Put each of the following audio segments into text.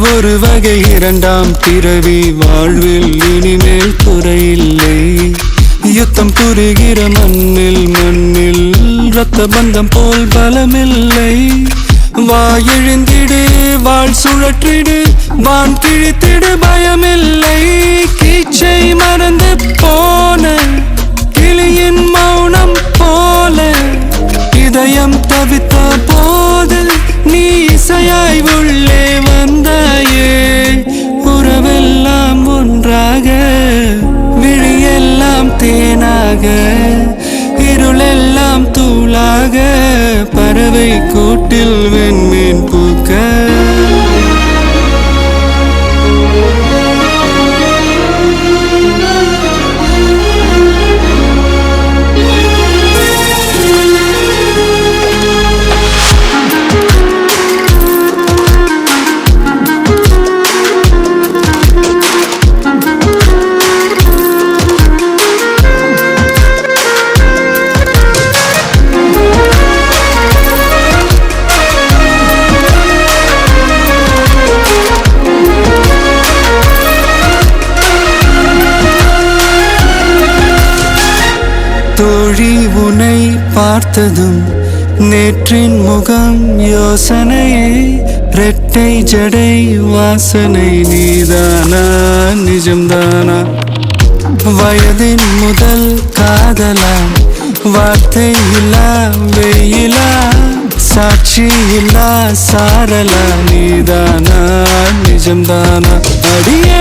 ஒரு வகை இரண்டாம் பிறவி வாழ்வில் இனிமேல் துறையில்லை. யுத்தம் புரிகிற மண்ணில் மண்ணில் ரத்த பந்தம் போல் பலமில்லை. வாயெழுந்திடு வாழ் சுழற்றிடு வான் கிழித்திடு பயமில்லை. பார்த்ததும் நேற்றின் முகம் யோசனையே ரெட்டை ஜடை வாசனை நீதானா? நிஜம்தானா? வயதின் முதல் காதலா? வார்த்தை இல்லா வெயிலா? சாட்சி இல்லா சாரலா? நீதானா? நிஜம்தானா? அடியே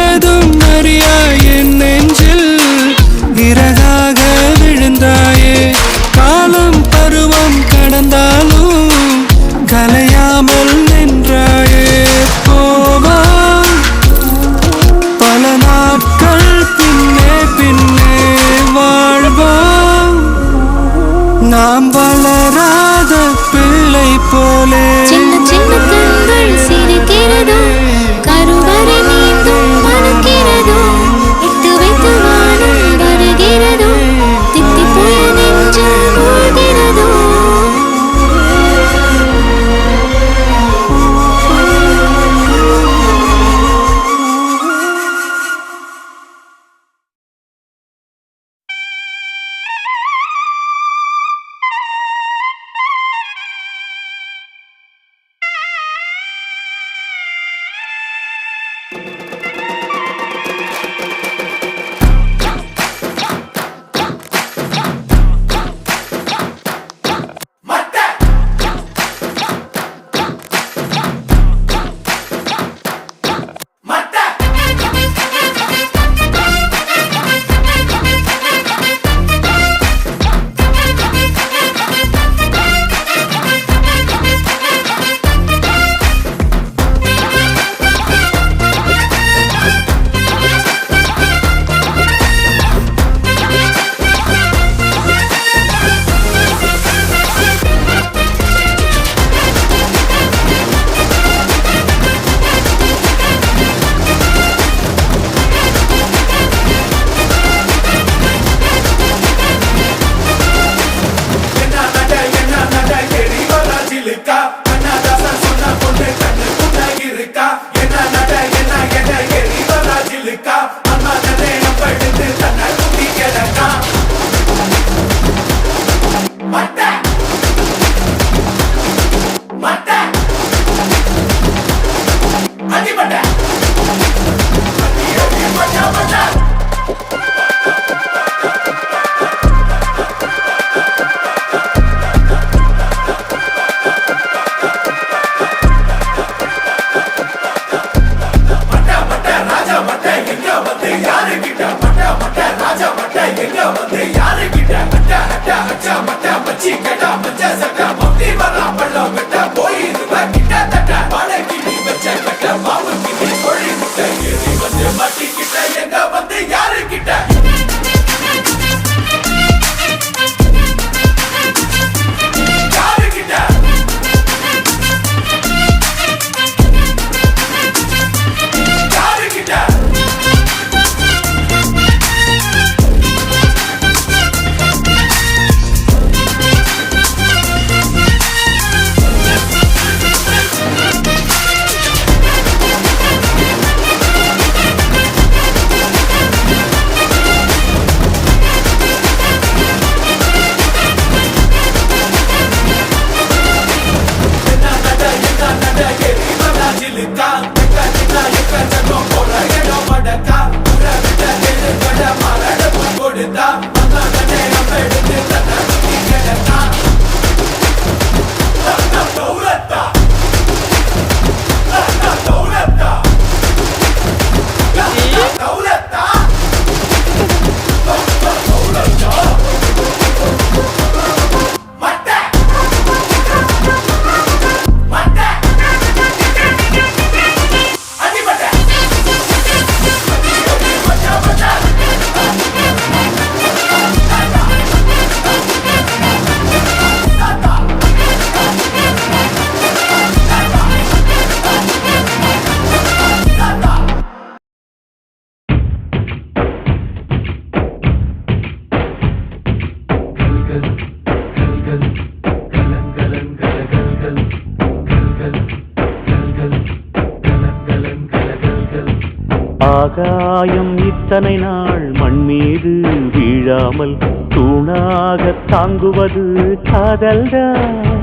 இத்தனை நாள் மண் மீது வீழாமல் தூணாக தாங்குவது காதல்தான்.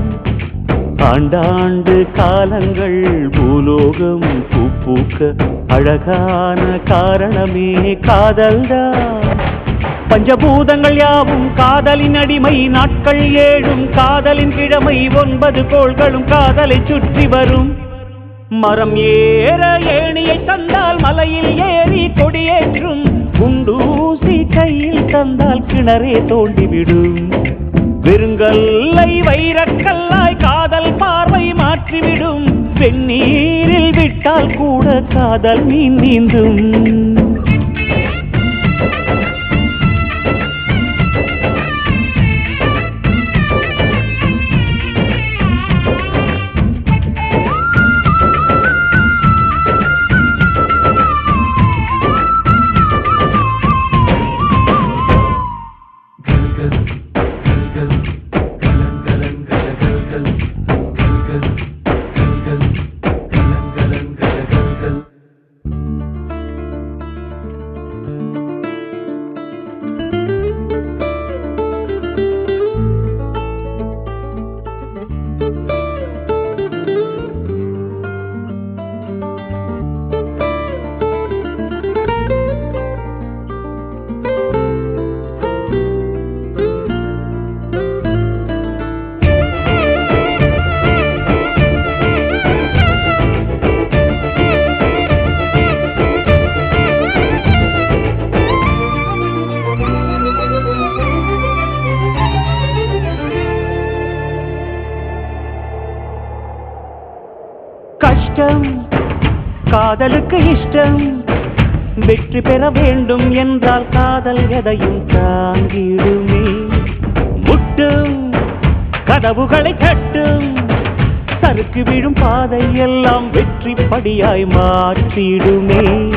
ஆண்டாண்டு காலங்கள் பூலோகம் பூப்பூக்க அழகான காரணமே காதல்தான். பஞ்சபூதங்கள் யாவும் காதலின் அடிமை நாட்கள் ஏழும் காதலின் கிழமை ஒன்பது கோள்களும் காதலை சுற்றி வரும். மரம் ஏற ஏணியை தந்தால் மலையில் ஏறி கொடியேற்றும். குண்டூசி கையில் தந்தால் கிணறே தோண்டிவிடும். வெறுங்கல்லை வைரக்கல்லாய் காதல் பார்வை மாற்றிவிடும். வெந்நீரில் விட்டால் கூட காதல் மீன் நீந்தும். இஷ்டம். காதலுக்கு இஷ்டம். வெற்றி பெற வேண்டும் என்றால் காதல் எதையும் தாங்கிடுமே. முட்டும் கதவுகளை கட்டும். சறுக்கு விழும் பாதை எல்லாம் வெற்றி படியாய் மாற்றிடுமே.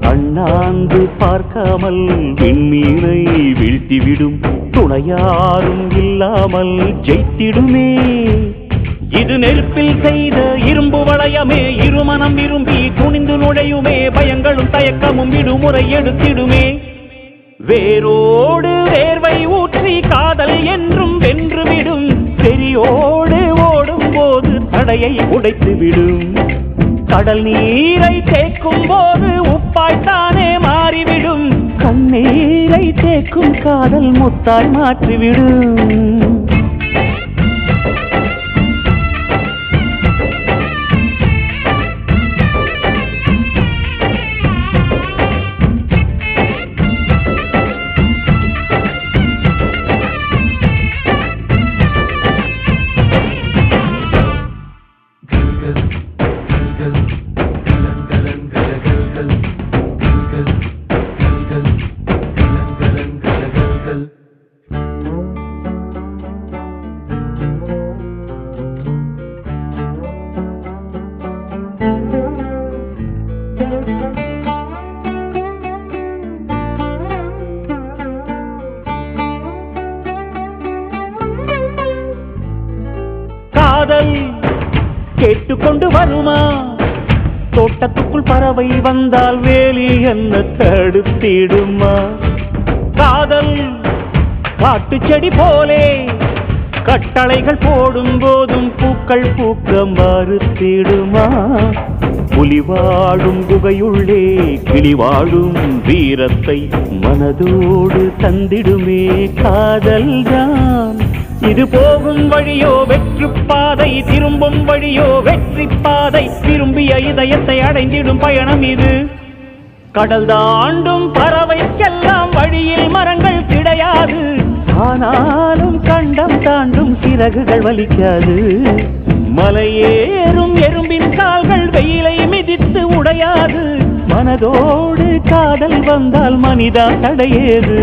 அண்ணாந்து பார்க்காமல் விண்மீனை வீழ்த்திவிடும். துணையாரும் இல்லாமல் ஜெயித்திடுமே. இது நெருப்பில் செய்த இரும்பு வளையமே இருமனம் விரும்பி துணிந்து நுழையுமே பயங்களும் தயக்கமும் விடுமுறை எடுத்திடுமே. வேரோடு வேர்வை ஊற்றி காதல் என்றும் வென்றுவிடும் பெரியோடு ஓடும் போது தடையை உடைத்துவிடும் கடல் நீரை தேக்கும் போது உப்பாய்த்தானே மாறிவிடும். கண்ணீரை தேக்கும் காதல் முத்தாய் மாற்றிவிடும். என்ன தடுத்திடுமா? காதல் காட்டு செடி போலே கட்டளைகள் போடும் போதும் பூக்கள் பூக்க மறுத்திடுமா? புலி வாழும் குகையுள்ளே கிளி வாழும் வீரத்தை மனதோடு தந்திடுமே காதல்தான். இது போகும் வழியோ வெற்று பாதை திரும்பும் வழியோ வெற்றி பாதை. திரும்பிய இதயத்தை அடைந்திடும் பயணம் இது. கடல் தாண்டும் பறவைக்கெல்லாம் வழியில் மரங்கள் கிடையாது. ஆனாலும் கண்டம் தாண்டும் சிறகுகள் வலிக்காது. மலையேறும் எறும்பின் கால்கள் வெயிலை மிதித்து உடையாது. மனதோடு காதல் வந்தால் மனிதா தடையேது.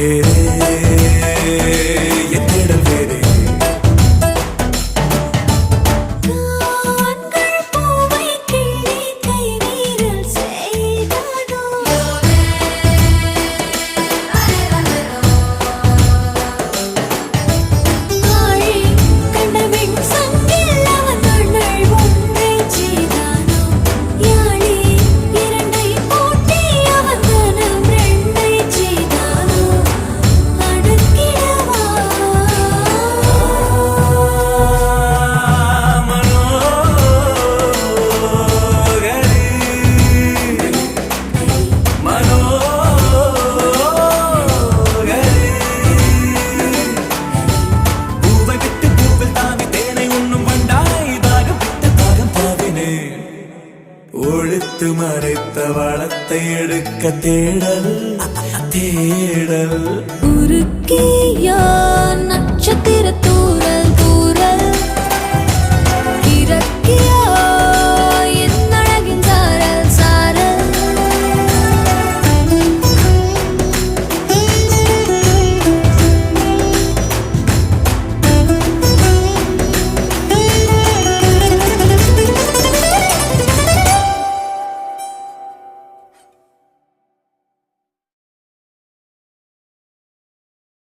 querer. எடுக்க தேடல் தேடல். உருக்கியா நட்சத்திர தூரல்.